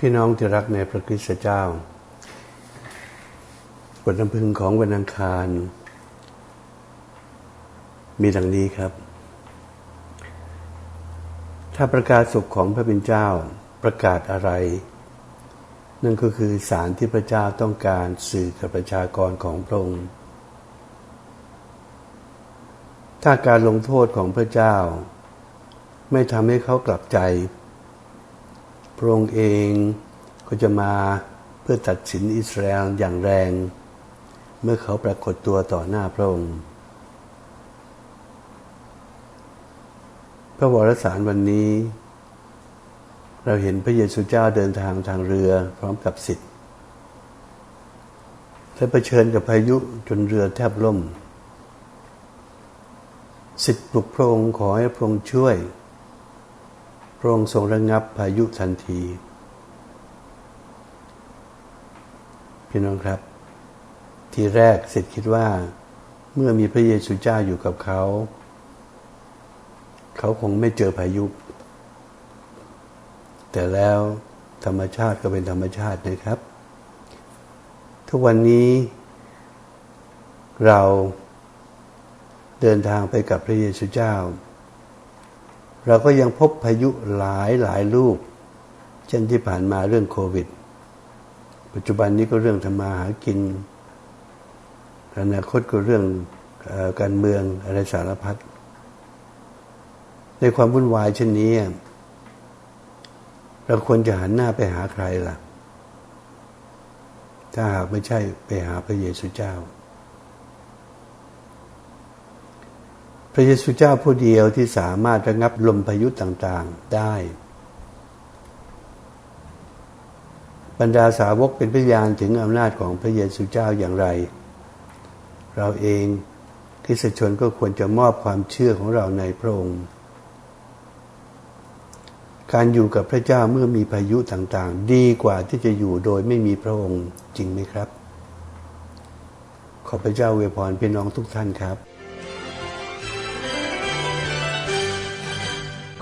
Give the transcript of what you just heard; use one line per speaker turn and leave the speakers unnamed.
พี่น้องที่รักในพระคริสต์เจ้า บทน้ำพึงของวันอังคาร มีดังนี้ครับ ถ้าประกาศสุขของพระเป็นเจ้าประกาศอะไร นั่นก็คือสารที่พระเจ้าต้องการสื่อกับประชากรของพระองค์ ถ้าการลงโทษของพระเจ้า ไม่ทำให้เขากลับใจ พระองค์เองก็จะมาเพื่อตัดสินอิสราเอลอย่างแรง เมื่อเขาปรากฏตัวต่อหน้าพระองค์ พระวรสารวันนี้ เราเห็นพระเยซูเจ้าเดินทางทางเรือพร้อมกับสิทธิ์และเผชิญกับพายุจนเรือแทบล่ม สิทธิ์ปลุกพระองค์ขอให้พระองค์ช่วย ระองค์ทรงระงงับพายุทันที พี่น้องครับ ทีแรกเสิทธิ์คิดว่า เมื่อมีพระเยซูเจ้าอยู่กับเขา เขาคงไม่เจอพายุ แต่แล้วธรรมชาติก็เป็นธรรมชาตินะครับ ทุกวันนี้ เราเดินทางไปกับพระเยซูเจ้า เราก็ยังพบพายุหลายหลายลูก เช่นที่ผ่านมาเรื่องโควิด ปัจจุบันนี้ก็เรื่องทำมาหากิน อนาคตก็เรื่องอการเมืองอะไรสารพัดในความวุ่นวายเช่นนี้ เราควรจะหันหน้าไปหาใครล่ะ ถ้าหากไม่ใช่ไปหาพระเยซูเจ้า ระเยซูเจ้าผู้เดียวที่สามารถระงับลมพายุต่างๆได้ บรรดาสาวกเป็นพยานถึงอำนาจของพระเยซูเจ้าอย่างไร เราเองคริสชนก็ควรจะมอบความเชื่อของเราในพระองค์ การอยู่กับพระเจ้าเมื่อมีพายุต่างๆ ดีกว่าที่จะอยู่โดยไม่มีพระองค์จริงไหมครับ ขอพระเจ้าเวพรพี่น้องทุกท่านครับ